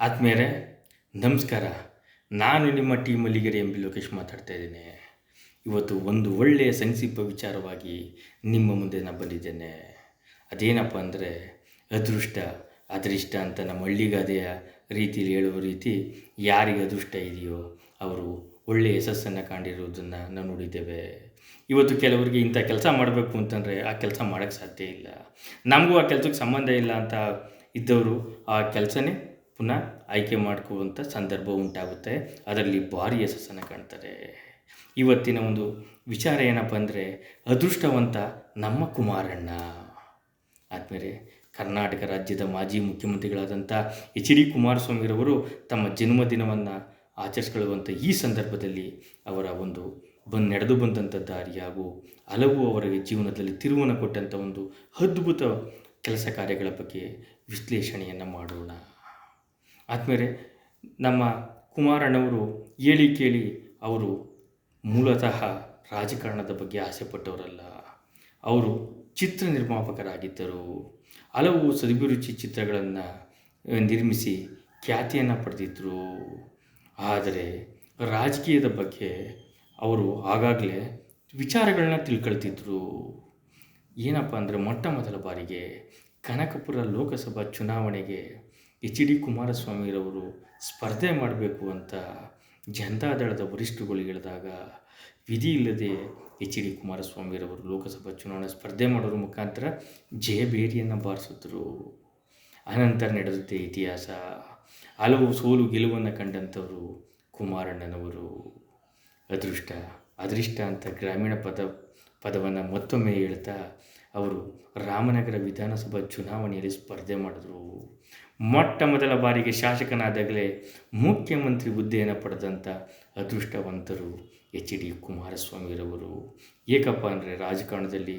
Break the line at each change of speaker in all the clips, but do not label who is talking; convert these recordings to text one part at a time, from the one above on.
ಆದ್ಮೇಲೆ ನಮಸ್ಕಾರ. ನಾನು ನಿಮ್ಮ T Malligere M B Lokesh ಮಾತಾಡ್ತಾ ಇದ್ದೇನೆ. ಇವತ್ತು ಒಂದು ಒಳ್ಳೆಯ ಸಂಕ್ಷಿಪ್ತ ವಿಚಾರವಾಗಿ ನಿಮ್ಮ ಮುಂದೆ ನಾನು ಬಂದಿದ್ದೇನೆ. ಅದೇನಪ್ಪ ಅಂದರೆ, ಅದೃಷ್ಟ ಅದೃಷ್ಟ ಅಂತ ನಮ್ಮ ಹಳ್ಳಿಗಾದೆಯ ರೀತಿಯಲ್ಲಿ ಹೇಳುವ ರೀತಿ ಯಾರಿಗೆ ಅದೃಷ್ಟ ಇದೆಯೋ ಅವರು ಒಳ್ಳೆಯ ಯಶಸ್ಸನ್ನು ಕಾಣಿರುವುದನ್ನು ನಾವು ನೋಡಿದ್ದೇವೆ. ಇವತ್ತು ಕೆಲವರಿಗೆ ಇಂಥ ಕೆಲಸ ಮಾಡಬೇಕು ಅಂತಂದರೆ ಆ ಕೆಲಸ ಮಾಡೋಕ್ಕೆ ಸಾಧ್ಯ ಇಲ್ಲ. ನಮಗೂ ಆ ಕೆಲಸಕ್ಕೆ ಸಂಬಂಧ ಇಲ್ಲ ಅಂತ ಇದ್ದವರು ಆ ಕೆಲಸನೇ ಪುನಃ ಆಯ್ಕೆ ಮಾಡ್ಕೊಳ್ಳುವಂಥ ಸಂದರ್ಭ ಉಂಟಾಗುತ್ತೆ. ಅದರಲ್ಲಿ ಭಾರಿ ಯಶಸ್ಸನ್ನು ಕಾಣ್ತಾರೆ ಇವತ್ತಿನ ಒಂದು ವಿಚಾರ ಏನಪ್ಪ ಅಂದರೆ, ಅದೃಷ್ಟವಂತ ನಮ್ಮ ಕುಮಾರಣ್ಣ. ಆದಮೇಲೆ ಕರ್ನಾಟಕ ರಾಜ್ಯದ ಮಾಜಿ ಮುಖ್ಯಮಂತ್ರಿಗಳಾದಂಥ ಎಚ್ ಡಿ ಕುಮಾರಸ್ವಾಮಿರವರು ತಮ್ಮ ಜನ್ಮದಿನವನ್ನು ಆಚರಿಸ್ಕೊಳ್ಳುವಂಥ ಈ ಸಂದರ್ಭದಲ್ಲಿ ಅವರ ಒಂದು ಬಂದು ನಡೆದು ಬಂದಂಥ ದಾರಿ ಹಾಗೂ ಹಲವು ಅವರಿಗೆ ಜೀವನದಲ್ಲಿ ತಿರುವನ್ನು ಕೊಟ್ಟಂಥ ಒಂದು ಅದ್ಭುತ ಕೆಲಸ ಕಾರ್ಯಗಳ ಬಗ್ಗೆ ವಿಶ್ಲೇಷಣೆಯನ್ನು ಮಾಡೋಣ. ಆದಮೇಲೆ ನಮ್ಮ ಕುಮಾರಣ್ಣವರು ಹೇಳಿ ಕೇಳಿ ಅವರು ಮೂಲತಃ ರಾಜಕಾರಣದ ಬಗ್ಗೆ ಆಸೆಪಟ್ಟವರಲ್ಲ. ಅವರು ಚಿತ್ರ ನಿರ್ಮಾಪಕರಾಗಿದ್ದರು. ಹಲವು ಸದಭಿರುಚಿ ಚಿತ್ರಗಳನ್ನು ನಿರ್ಮಿಸಿ ಖ್ಯಾತಿಯನ್ನು ಪಡೆದಿದ್ದರು ಆದರೆ ರಾಜಕೀಯದ ಬಗ್ಗೆ ಅವರು ಆಗಾಗಲೇ ವಿಚಾರಗಳನ್ನ ತಿಳ್ಕೊಳ್ತಿದ್ರು. ಏನಪ್ಪ ಅಂದರೆ ಮೊಟ್ಟ ಮೊದಲ ಬಾರಿಗೆ ಕನಕಪುರ ಲೋಕಸಭಾ ಚುನಾವಣೆಗೆ ಎಚ್ ಡಿ ಕುಮಾರಸ್ವಾಮಿರವರು ಸ್ಪರ್ಧೆ ಮಾಡಬೇಕು ಅಂತ ಜನತಾದಳದ ವರಿಷ್ಠಗಳು ಹೇಳಿದಾಗ ವಿಧಿ ಇಲ್ಲದೆ ಎಚ್ ಡಿ ಕುಮಾರಸ್ವಾಮಿರವರು ಲೋಕಸಭಾ ಚುನಾವಣೆ ಸ್ಪರ್ಧೆ ಮಾಡೋದ್ರ ಮುಖಾಂತರ ಜಯಬೇರಿಯನ್ನು ಬಾರಿಸಿದ್ರು ಅನಂತರ ನಡೆದಂತೆ ಇತಿಹಾಸ, ಹಲವು ಸೋಲು ಗೆಲುವನ್ನು ಕಂಡಂಥವರು ಕುಮಾರಣ್ಣನವರು. ಅದೃಷ್ಟ ಅದೃಷ್ಟ ಅಂತ ಗ್ರಾಮೀಣ ಪದ, ಪದವನ್ನು ಮತ್ತೊಮ್ಮೆ ಹೇಳ್ತಾ ಅವರು ರಾಮನಗರ ವಿಧಾನಸಭಾ ಚುನಾವಣೆಯಲ್ಲಿ ಸ್ಪರ್ಧೆ ಮಾಡಿದ್ರು. ಮೊಟ್ಟ ಮೊದಲ ಬಾರಿಗೆ ಶಾಸಕನಾದಾಗಲೇ ಮುಖ್ಯಮಂತ್ರಿ ಹುದ್ದೆಯನ್ನು ಪಡೆದಂಥ ಅದೃಷ್ಟವಂತರು ಎಚ್ ಡಿ ಕುಮಾರಸ್ವಾಮಿರವರು. ಏಕಪ್ಪ ಅಂದರೆ ರಾಜಕಾರಣದಲ್ಲಿ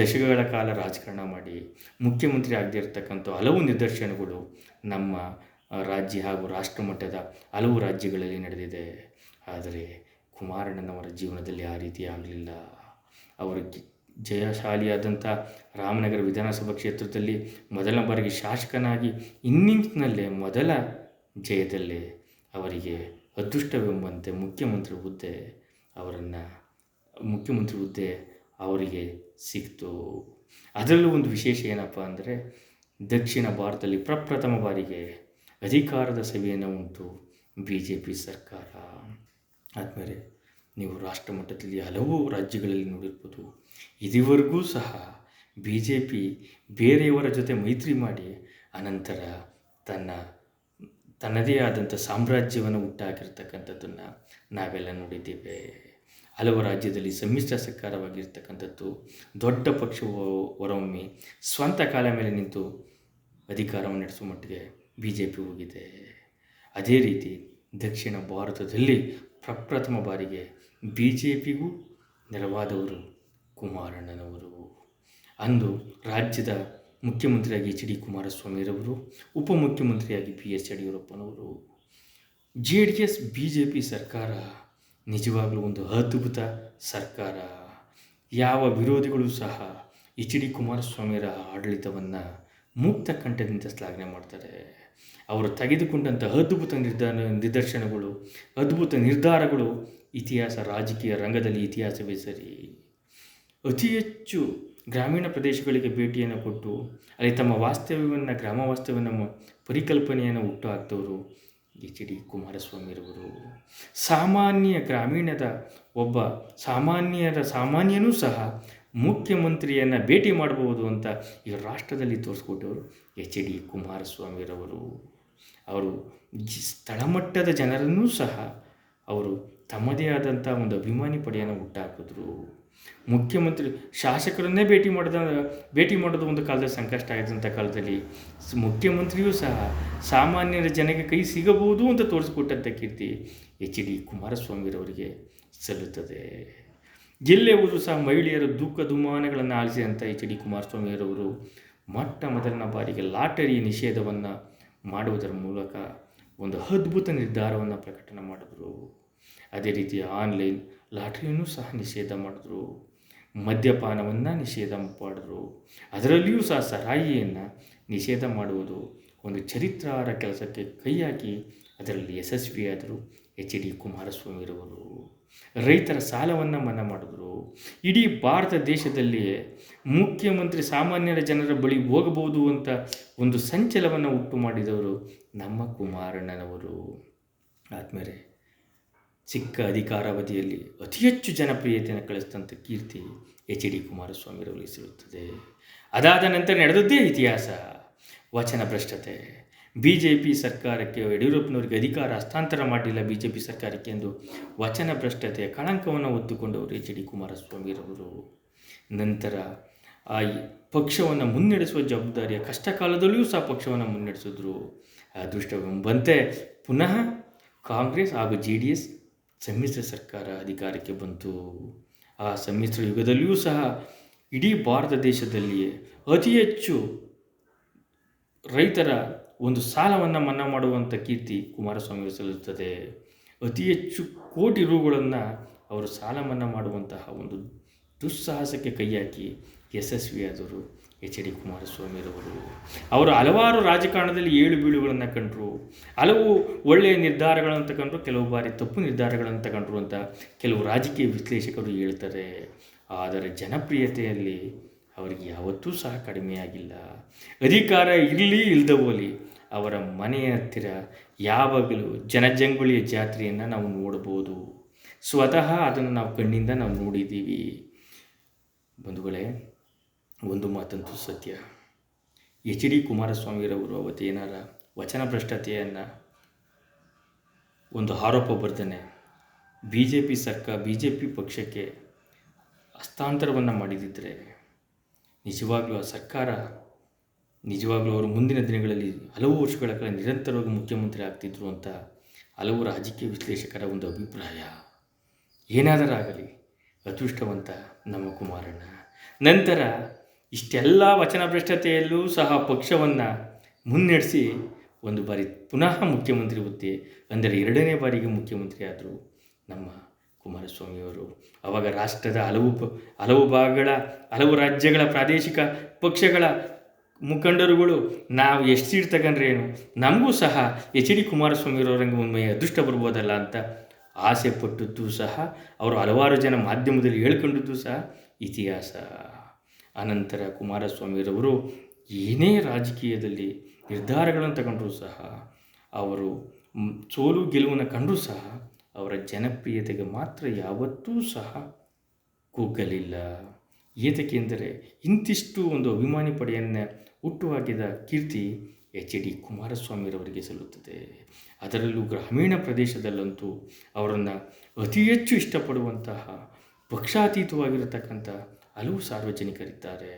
ದಶಕಗಳ ಕಾಲ ರಾಜಕಾರಣ ಮಾಡಿ ಮುಖ್ಯಮಂತ್ರಿ ಆಗದೇ ಹಲವು ನಿದರ್ಶನಗಳು ನಮ್ಮ ರಾಜ್ಯ ಹಾಗೂ ರಾಷ್ಟ್ರ ಮಟ್ಟದ ಹಲವು ರಾಜ್ಯಗಳಲ್ಲಿ ನಡೆದಿದೆ. ಆದರೆ ಕುಮಾರಣ್ಣನವರ ಜೀವನದಲ್ಲಿ ಆ ರೀತಿ ಆಗಲಿಲ್ಲ. ಅವರು ಜಯಶಾಲಿಯಾದಂಥ ರಾಮನಗರ ವಿಧಾನಸಭಾ ಕ್ಷೇತ್ರದಲ್ಲಿ ಮೊದಲ ಬಾರಿಗೆ ಶಾಸಕನಾಗಿ ಇನ್ನಿಂಗ್ಸ್ನಲ್ಲೇ ಮೊದಲ ಜಯದಲ್ಲೇ ಅವರಿಗೆ ಅದೃಷ್ಟವೆಂಬಂತೆ ಮುಖ್ಯಮಂತ್ರಿ ಹುದ್ದೆ ಅವರನ್ನು, ಮುಖ್ಯಮಂತ್ರಿ ಹುದ್ದೆ ಅವರಿಗೆ ಸಿಕ್ತು. ಅದರಲ್ಲೂ ಒಂದು ವಿಶೇಷ ಏನಪ್ಪ ಅಂದರೆ ದಕ್ಷಿಣ ಭಾರತದಲ್ಲಿ ಪ್ರಪ್ರಥಮ ಬಾರಿಗೆ ಅಧಿಕಾರದ ಸಭೆಯನ್ನು ಉಂಟು ಬಿ ಜೆ ಪಿ ಸರ್ಕಾರ. ಆದಮೇಲೆ ನೀವು ರಾಷ್ಟ್ರ ಮಟ್ಟದಲ್ಲಿ ಹಲವು ರಾಜ್ಯಗಳಲ್ಲಿ ನೋಡಿರ್ಬೋದು. ಇದುವರೆಗೂ ಸಹ ಬಿ ಜೆ ಪಿ ಬೇರೆಯವರ ಜೊತೆ ಮೈತ್ರಿ ಮಾಡಿ ಅನಂತರ ತನ್ನ, ತನ್ನದೇ ಆದಂಥ ಸಾಮ್ರಾಜ್ಯವನ್ನು ಹುಟ್ಟಾಕಿರ್ತಕ್ಕಂಥದ್ದನ್ನು ನಾವೆಲ್ಲ ನೋಡಿದ್ದೇವೆ. ಹಲವು ರಾಜ್ಯದಲ್ಲಿ ಸಮ್ಮಿಶ್ರ ಸರ್ಕಾರವಾಗಿರ್ತಕ್ಕಂಥದ್ದು ದೊಡ್ಡ ಪಕ್ಷವು ಹೊರೊಮ್ಮೆ ಸ್ವಂತ ಕಾಲ ಮೇಲೆ ನಿಂತು ಅಧಿಕಾರವನ್ನು ನಡೆಸುವ ಮಟ್ಟಿಗೆ ಬಿ ಜೆ ಪಿ ಹೋಗಿದೆ. ಅದೇ ರೀತಿ ದಕ್ಷಿಣ ಭಾರತದಲ್ಲಿ ಪ್ರಪ್ರಥಮ ಬಾರಿಗೆ ಬಿ ಜೆ ಪಿಗೂ ನೆರವಾದವರು ಕುಮಾರಣ್ಣನವರು. ಅಂದು ರಾಜ್ಯದ ಮುಖ್ಯಮಂತ್ರಿಯಾಗಿ ಎಚ್ ಡಿ ಕುಮಾರಸ್ವಾಮಿರವರು ಉಪಮುಖ್ಯಮಂತ್ರಿಯಾಗಿ ಬಿ ಎಸ್ ಯಡಿಯೂರಪ್ಪನವರು. J D S B J P ಸರ್ಕಾರ ನಿಜವಾಗಲೂ ಒಂದು ಅದ್ಭುತ ಸರ್ಕಾರ. ಯಾವ ವಿರೋಧಿಗಳು ಸಹ ಎಚ್ ಡಿ ಕುಮಾರಸ್ವಾಮಿಯರ ಆಡಳಿತವನ್ನು ಮುಕ್ತ ಕಂಠದಿಂದ ಶ್ಲಾಘನೆ ಮಾಡ್ತಾರೆ. ಅವರು ತೆಗೆದುಕೊಂಡಂಥ ಅದ್ಭುತ ನಿರ್ಧಾರ ನಿದರ್ಶನಗಳು ಅದ್ಭುತ ನಿರ್ಧಾರಗಳು ಇತಿಹಾಸ, ರಾಜಕೀಯ ರಂಗದಲ್ಲಿ ಇತಿಹಾಸವೇ ಸರಿ. ಅತಿ ಹೆಚ್ಚು ಗ್ರಾಮೀಣ ಪ್ರದೇಶಗಳಿಗೆ ಭೇಟಿಯನ್ನು ಕೊಟ್ಟು ಅಲ್ಲಿ ತಮ್ಮ ವಾಸ್ತವ್ಯವನ್ನು, ಗ್ರಾಮ ವಾಸ್ತವ್ಯವನ್ನು ಪರಿಕಲ್ಪನೆಯನ್ನು ಹುಟ್ಟು ಹಾಕ್ತವರು ಎಚ್ ಡಿ ಕುಮಾರಸ್ವಾಮಿರವರು ಸಾಮಾನ್ಯ ಗ್ರಾಮೀಣದ ಒಬ್ಬ ಸಾಮಾನ್ಯರ, ಸಾಮಾನ್ಯನೂ ಸಹ ಮುಖ್ಯಮಂತ್ರಿಯನ್ನು ಭೇಟಿ ಮಾಡಬಹುದು ಅಂತ ಈ ರಾಷ್ಟ್ರದಲ್ಲಿ ತೋರಿಸ್ಕೊಟ್ಟವರು ಎಚ್ ಡಿ ಕುಮಾರಸ್ವಾಮಿರವರು ಅವರು ಸ್ಥಳಮಟ್ಟದ ಜನರನ್ನೂ ಸಹ ಅವರು ತಮ್ಮದೇ ಆದಂಥ ಒಂದು ಅಭಿಮಾನಿ ಪಡೆಯನ್ನು ಹುಟ್ಟಾಕಿದ್ರು. ಮುಖ್ಯಮಂತ್ರಿ, ಶಾಸಕರನ್ನೇ ಭೇಟಿ ಮಾಡಿದ, ಭೇಟಿ ಮಾಡೋದು ಒಂದು ಕಾಲದಲ್ಲಿ ಸಂಕಷ್ಟ ಆಗಿದ್ದಂಥ ಕಾಲದಲ್ಲಿ ಮುಖ್ಯಮಂತ್ರಿಯೂ ಸಹ ಸಾಮಾನ್ಯರ ಜನಕ್ಕೆ ಕೈ ಸಿಗಬಹುದು ಅಂತ ತೋರಿಸಿಕೊಟ್ಟಂಥ ಕೀರ್ತಿ ಎಚ್ ಡಿ ಕುಮಾರಸ್ವಾಮಿರವರಿಗೆ ಸಲ್ಲುತ್ತದೆ. ಎಲ್ಲೇ ಸಹ ಮಹಿಳೆಯರ ದುಃಖ ದುಮಾನಗಳನ್ನು ಆಲಿಸಿದಂಥ ಎಚ್ ಡಿ ಕುಮಾರಸ್ವಾಮಿಯರವರು ಮೊಟ್ಟ ಮೊದಲನ ಬಾರಿಗೆ ಲಾಟರಿ ನಿಷೇಧವನ್ನು ಮಾಡುವುದರ ಮೂಲಕ ಒಂದು ಅದ್ಭುತ ನಿರ್ಧಾರವನ್ನು ಪ್ರಕಟಣೆ ಮಾಡಿದ್ರು. ಅದೇ ರೀತಿ ಆನ್ಲೈನ್ ಲಾಟ್ರಿಯನ್ನು ಸಹ ನಿಷೇಧ ಮಾಡಿದ್ರು, ಮದ್ಯಪಾನವನ್ನು ನಿಷೇಧ ಮಾಡಿದ್ರು. ಅದರಲ್ಲಿಯೂ ಸಹ ಸರಾಯಿಯನ್ನು ನಿಷೇಧ ಮಾಡುವುದು ಒಂದು ಚರಿತ್ರಾರ ಕೆಲಸಕ್ಕೆ ಕೈ ಹಾಕಿ ಅದರಲ್ಲಿ ಯಶಸ್ವಿಯಾದರು ಎಚ್ ಡಿ ಕುಮಾರಸ್ವಾಮಿರವರು ರೈತರ ಸಾಲವನ್ನು ಮನ್ನಾ ಮಾಡಿದ್ರು. ಇಡೀ ಭಾರತ ದೇಶದಲ್ಲಿಯೇ ಮುಖ್ಯಮಂತ್ರಿ ಸಾಮಾನ್ಯರ ಜನರ ಬಳಿ ಹೋಗಬಹುದು ಅಂತ ಒಂದು ಸಂಚಲವನ್ನು ಉಂಟು ಮಾಡಿದವರು ನಮ್ಮ ಕುಮಾರಣ್ಣನವರು. ಆದಮೇಲೆ ಚಿಕ್ಕ ಅಧಿಕಾರಾವಧಿಯಲ್ಲಿ ಅತಿ ಹೆಚ್ಚು ಜನಪ್ರಿಯತೆಯನ್ನು ಕಳಿಸಿದಂಥ ಕೀರ್ತಿ ಎಚ್ ಡಿ ಕುಮಾರಸ್ವಾಮಿರವರಿಗೆ ಸಿಗುತ್ತದೆ. ಅದಾದ ನಂತರ ನಡೆದದ್ದೇ ಇತಿಹಾಸ, ವಚನ ಭ್ರಷ್ಟತೆ. ಬಿ ಜೆ ಪಿ ಸರ್ಕಾರಕ್ಕೆ ಯಡಿಯೂರಪ್ಪನವರಿಗೆ ಅಧಿಕಾರ ಹಸ್ತಾಂತರ ಮಾಡಿಲ್ಲ ಬಿ ಜೆ ಪಿ ಸರ್ಕಾರಕ್ಕೆ ಎಂದು ವಚನ ಭ್ರಷ್ಟತೆಯ ಕಳಂಕವನ್ನು ಒತ್ತುಕೊಂಡವರು ಎಚ್ ಡಿ ಕುಮಾರಸ್ವಾಮಿರವರು ನಂತರ ಆ ಪಕ್ಷವನ್ನು ಮುನ್ನಡೆಸುವ ಜವಾಬ್ದಾರಿಯ ಕಷ್ಟ ಕಾಲದಲ್ಲಿಯೂ ಸಹ ಪಕ್ಷವನ್ನು ಮುನ್ನಡೆಸಿದ್ರು. ಅದೃಷ್ಟವೆಂಬಂತೆ ಪುನಃ ಕಾಂಗ್ರೆಸ್ ಹಾಗೂ ಜೆ ಡಿ ಎಸ್ ಸಮ್ಮಿಶ್ರ ಸರ್ಕಾರ ಅಧಿಕಾರಕ್ಕೆ ಬಂತು. ಆ ಸಮ್ಮಿಶ್ರ ಯುಗದಲ್ಲಿಯೂ ಸಹ ಇಡೀ ಭಾರತ ದೇಶದಲ್ಲಿಯೇ ಅತಿ ಹೆಚ್ಚು ರೈತರ ಒಂದು ಸಾಲವನ್ನು ಮನ್ನಾ ಮಾಡುವಂಥ ಕೀರ್ತಿ ಕುಮಾರಸ್ವಾಮಿ ಸಲ್ಲುತ್ತದೆ. ಅತಿ ಹೆಚ್ಚು ಕೋಟಿ ರೂಗಳನ್ನು ಅವರು ಸಾಲ ಮನ್ನಾ ಮಾಡುವಂತಹ ಒಂದು ದುಸ್ಸಾಹಸಕ್ಕೆ ಕೈ ಹಾಕಿ ಯಶಸ್ವಿಯಾದವರು ಎಚ್ ಡಿ ಕುಮಾರಸ್ವಾಮಿರವರು ಅವರು ಹಲವಾರು ರಾಜಕಾರಣದಲ್ಲಿ ಏಳು ಬೀಳುಗಳನ್ನು ಕಂಡರು. ಹಲವು ಒಳ್ಳೆಯ ನಿರ್ಧಾರಗಳನ್ನು ತಗೊಂಡ್ರು, ಕೆಲವು ಬಾರಿ ತಪ್ಪು ನಿರ್ಧಾರಗಳನ್ನು ತಗೊಂಡ್ರು ಅಂತ ಕೆಲವು ರಾಜಕೀಯ ವಿಶ್ಲೇಷಕರು ಹೇಳ್ತಾರೆ. ಆದರೆ ಜನಪ್ರಿಯತೆಯಲ್ಲಿ ಅವರಿಗೆ ಯಾವತ್ತೂ ಸಹ ಕಡಿಮೆಯಾಗಿಲ್ಲ ಅಧಿಕಾರ ಇರಲಿ ಇಲ್ಲದ ಹೋಲಿ ಅವರ ಮನೆಯ ಹತ್ತಿರ ಯಾವಾಗಲೂ ಜನಜಂಗುಳಿಯ ಜಾತ್ರೆಯನ್ನು ನಾವು ನೋಡ್ಬೋದು. ಸ್ವತಃ ಅದನ್ನು ನಾವು ಕಣ್ಣಿಂದ ನಾವು ನೋಡಿದ್ದೀವಿ. ಬಂಧುಗಳೇ ಒಂದು ಮಾತಂತೂ ಸತ್ಯ. ಎಚ್ ಡಿ ಕುಮಾರಸ್ವಾಮಿರವರು ಅವತ್ತೇನಾರ ವಚನ ಭ್ರಷ್ಟತೆಯನ್ನು ಒಂದು ಆರೋಪ ಬರ್ತಾನೆ ಬಿ ಜೆ ಪಿ ಸರ್ಕಾರ ಬಿ ಜೆ ಪಿ ಪಕ್ಷಕ್ಕೆ ಹಸ್ತಾಂತರವನ್ನು ಮಾಡಿದಿದ್ದರೆ ನಿಜವಾಗ್ಲೂ ಆ ಸರ್ಕಾರ, ನಿಜವಾಗ್ಲೂ ಅವರು ಮುಂದಿನ ದಿನಗಳಲ್ಲಿ ಹಲವು ವರ್ಷಗಳ ಕಾಲ ನಿರಂತರವಾಗಿ ಮುಖ್ಯಮಂತ್ರಿ ಆಗ್ತಿದ್ರು ಅಂತ ಹಲವು ರಾಜಕೀಯ ವಿಶ್ಲೇಷಕರ ಒಂದು ಅಭಿಪ್ರಾಯ. ಏನಾದರೂ ಆಗಲಿ, ಅದೃಷ್ಟವಂತ ನಮ್ಮ ಕುಮಾರಣ್ಣ. ನಂತರ ಇಷ್ಟೆಲ್ಲ ವಚನ ಭ್ರಷ್ಟತೆಯಲ್ಲೂ ಸಹ ಪಕ್ಷವನ್ನು ಮುನ್ನಡೆಸಿ ಒಂದು ಬಾರಿ ಪುನಃ ಮುಖ್ಯಮಂತ್ರಿ ಹುದ್ದೆ, ಅಂದರೆ ಎರಡನೇ ಬಾರಿಗೆ ಮುಖ್ಯಮಂತ್ರಿ ಆದರು ನಮ್ಮ ಕುಮಾರಸ್ವಾಮಿಯವರು. ಅವಾಗ ರಾಷ್ಟ್ರದ ಹಲವು ಹಲವು ಭಾಗಗಳ, ಹಲವು ರಾಜ್ಯಗಳ ಪ್ರಾದೇಶಿಕ ಪಕ್ಷಗಳ ಮುಖಂಡರುಗಳು ನಾವು ಎಷ್ಟು ಸೀಟ್ ತಗೊಂಡ್ರೆ ಏನು? ನಮಗೂ ಸಹ ಎಚ್ ಡಿ ಕುಮಾರಸ್ವಾಮಿಯವರಂಗೆ ಒಮ್ಮೆ ಅದೃಷ್ಟ ಬರ್ಬೋದಲ್ಲ ಅಂತ ಆಸೆ ಪಟ್ಟದ್ದು ಸಹ ಅವರು ಹಲವಾರು ಜನ ಮಾಧ್ಯಮದಲ್ಲಿ ಹೇಳ್ಕೊಂಡದ್ದು ಸಹ ಇತಿಹಾಸ. ಆನಂತರ ಕುಮಾರಸ್ವಾಮಿರವರು ಏನೇ ರಾಜಕೀಯದಲ್ಲಿ ನಿರ್ಧಾರಗಳನ್ನು ತಗೊಂಡರೂ ಸಹ ಅವರು ಸೋಲು ಗೆಲುವನ್ನು ಕಂಡರೂ ಸಹ ಅವರ ಜನಪ್ರಿಯತೆಗೆ ಮಾತ್ರ ಯಾವತ್ತೂ ಸಹ ಕುಗ್ಗಲಿಲ್ಲ ಏತಕ್ಕೆಂದರೆ ಇಂತಿಷ್ಟು ಒಂದು ಅಭಿಮಾನಿ ಪಡೆಯನ್ನು ಹುಟ್ಟುಹಾಕಿದ ಕೀರ್ತಿ ಎಚ್ ಡಿ ಕುಮಾರಸ್ವಾಮಿರವರಿಗೆ ಸಲ್ಲುತ್ತದೆ. ಅದರಲ್ಲೂ ಗ್ರಾಮೀಣ ಪ್ರದೇಶದಲ್ಲಂತೂ ಅವರನ್ನು ಅತಿ ಹೆಚ್ಚು ಇಷ್ಟಪಡುವಂತಹ ಪಕ್ಷಾತೀತವಾಗಿರತಕ್ಕಂಥ ಹಲವು ಸಾರ್ವಜನಿಕರಿದ್ದಾರೆ.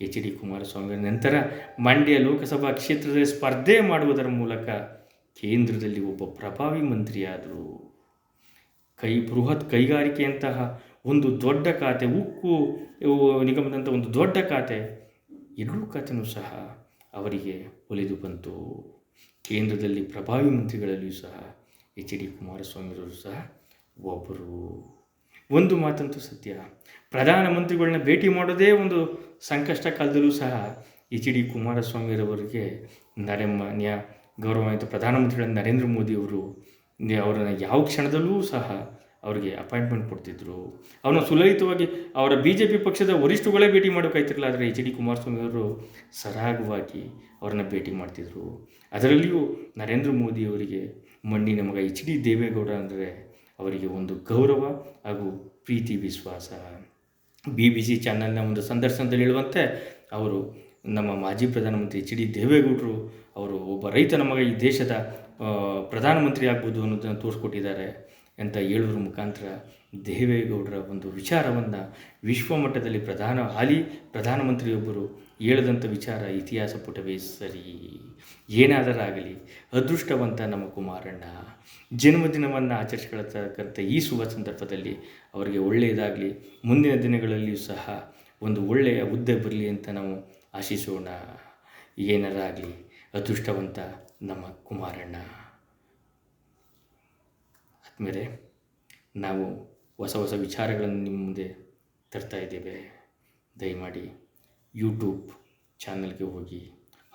ಎಚ್ ಡಿ ಕುಮಾರಸ್ವಾಮಿ ನಂತರ ಮಂಡ್ಯ ಲೋಕಸಭಾ ಕ್ಷೇತ್ರದಲ್ಲಿ ಸ್ಪರ್ಧೆ ಮಾಡುವುದರ ಮೂಲಕ ಕೇಂದ್ರದಲ್ಲಿ ಒಬ್ಬ ಪ್ರಭಾವಿ ಮಂತ್ರಿಯಾದರು. ಕೈ ಬೃಹತ್ ಕೈಗಾರಿಕೆಯಂತಹ ಒಂದು ದೊಡ್ಡ ಖಾತೆ, ಉಕ್ಕು ನಿಗಮದಂಥ ಒಂದು ದೊಡ್ಡ ಖಾತೆ ಎರಡೂ ಖಾತೆನೂ ಸಹ ಅವರಿಗೆ ಒಲಿದು ಬಂತು. ಕೇಂದ್ರದಲ್ಲಿ ಪ್ರಭಾವಿ ಮಂತ್ರಿಗಳಲ್ಲಿಯೂ ಸಹ ಎಚ್ ಡಿ ಕುಮಾರಸ್ವಾಮಿರವರು ಸಹ ಒಬ್ಬರು. ಒಂದು ಮಾತಂತೂ ಸತ್ಯ. ಪ್ರಧಾನಮಂತ್ರಿಗಳನ್ನ ಭೇಟಿ ಮಾಡೋದೇ ಒಂದು ಸಂಕಷ್ಟ ಕಾಲದಲ್ಲೂ ಸಹ ಎಚ್ ಡಿ ಕುಮಾರಸ್ವಾಮಿರವರಿಗೆ ನರೇಮಾನ್ಯ ಗೌರವಾನ್ವಿತ ಪ್ರಧಾನಮಂತ್ರಿಗಳ ನರೇಂದ್ರ ಮೋದಿಯವರು ಅವರನ್ನು ಯಾವ ಕ್ಷಣದಲ್ಲೂ ಸಹ ಅವರಿಗೆ ಅಪಾಯಿಂಟ್ಮೆಂಟ್ ಕೊಡ್ತಿದ್ರು. ಅವನ ಸುಲಲಿತವಾಗಿ ಅವರ ಬಿ ಜೆ ಪಿ ಪಕ್ಷದ ವರಿಷ್ಠಗಳೇ ಭೇಟಿ ಮಾಡೋಕ್ಕಾಯ್ತಿರಲಿಲ್ಲ ಆದರೆ ಎಚ್ ಡಿ ಕುಮಾರಸ್ವಾಮಿ ಅವರು ಸರಾಗವಾಗಿ ಅವರನ್ನು ಭೇಟಿ ಮಾಡ್ತಿದ್ರು. ಅದರಲ್ಲಿಯೂ ನರೇಂದ್ರ ಮೋದಿಯವರಿಗೆ ಮಣ್ಣಿನ ಮಗ ಎಚ್ ಡಿ ದೇವೇಗೌಡ ಅಂದರೆ ಅವರಿಗೆ ಒಂದು ಗೌರವ ಹಾಗೂ ಪ್ರೀತಿ ವಿಶ್ವಾಸ. ಬಿ ಬಿ ಸಿ ಚಾನಲ್ನ ಒಂದು ಸಂದರ್ಶನದಲ್ಲಿ ಹೇಳುವಂತೆ ಅವರು ನಮ್ಮ ಮಾಜಿ ಪ್ರಧಾನಮಂತ್ರಿ ಎಚ್ ಡಿ ದೇವೇಗೌಡರು ಅವರು ಒಬ್ಬ ರೈತನ ಮಗ ಈ ದೇಶದ ಪ್ರಧಾನಮಂತ್ರಿ ಆಗ್ಬೋದು ಅನ್ನೋದನ್ನು ತೋರಿಸ್ಕೊಟ್ಟಿದ್ದಾರೆ ಅಂತ ಹೇಳುವ ಮುಖಾಂತರ ದೇವೇಗೌಡರ ಒಂದು ವಿಚಾರವನ್ನು ವಿಶ್ವಮಟ್ಟದಲ್ಲಿ ಪ್ರಧಾನ ಹಾಲಿ ಪ್ರಧಾನಮಂತ್ರಿಯೊಬ್ಬರು ಹೇಳದಂಥ ವಿಚಾರ ಇತಿಹಾಸ ಪುಟವೇ ಸರಿ. ಏನಾದರಾಗಲಿ, ಅದೃಷ್ಟವಂತ ನಮ್ಮ ಕುಮಾರಣ್ಣ. ಜನ್ಮದಿನವನ್ನು ಆಚರಿಸ್ಕೊಳ್ತಕ್ಕಂಥ ಈ ಶುಭ ಸಂದರ್ಭದಲ್ಲಿ ಅವರಿಗೆ ಒಳ್ಳೆಯದಾಗಲಿ, ಮುಂದಿನ ದಿನಗಳಲ್ಲಿಯೂ ಸಹ ಒಂದು ಒಳ್ಳೆಯ ಹುದ್ದೆ ಬರಲಿ ಅಂತ ನಾವು ಆಶಿಸೋಣ. ಏನಾರಾಗಲಿ, ಅದೃಷ್ಟವಂತ ನಮ್ಮ ಕುಮಾರಣ್ಣ. ಆದಮೇಲೆ ನಾವು ಹೊಸ ಹೊಸ ವಿಚಾರಗಳನ್ನು ನಿಮ್ಮ ಮುಂದೆ ತರ್ತಾ ಇದ್ದೇವೆ. ದಯಮಾಡಿ ಯೂಟ್ಯೂಬ್ ಚಾನಲ್ಗೆ ಹೋಗಿ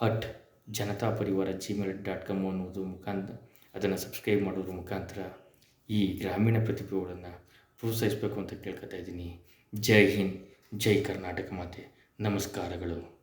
ಹಟ್ ಜನತಾ ಪರಿವಾರ ಜಿಮೇಲ್ ಡಾಟ್ ಕಾಮ್ ಅನ್ನುವುದು ಮುಖಾಂತರ ಅದನ್ನು ಸಬ್ಸ್ಕ್ರೈಬ್ ಮಾಡೋದ್ರ ಮುಖಾಂತರ ಈ ಗ್ರಾಮೀಣ ಪ್ರತಿಭೆಗಳನ್ನು ಪ್ರೋತ್ಸಾಹಿಸಬೇಕು ಅಂತ ಕೇಳ್ಕೊತಾ ಇದ್ದೀನಿ. ಜೈ ಹಿಂದ್, ಜೈ ಕರ್ನಾಟಕ ಮಾತೆ. ನಮಸ್ಕಾರಗಳು.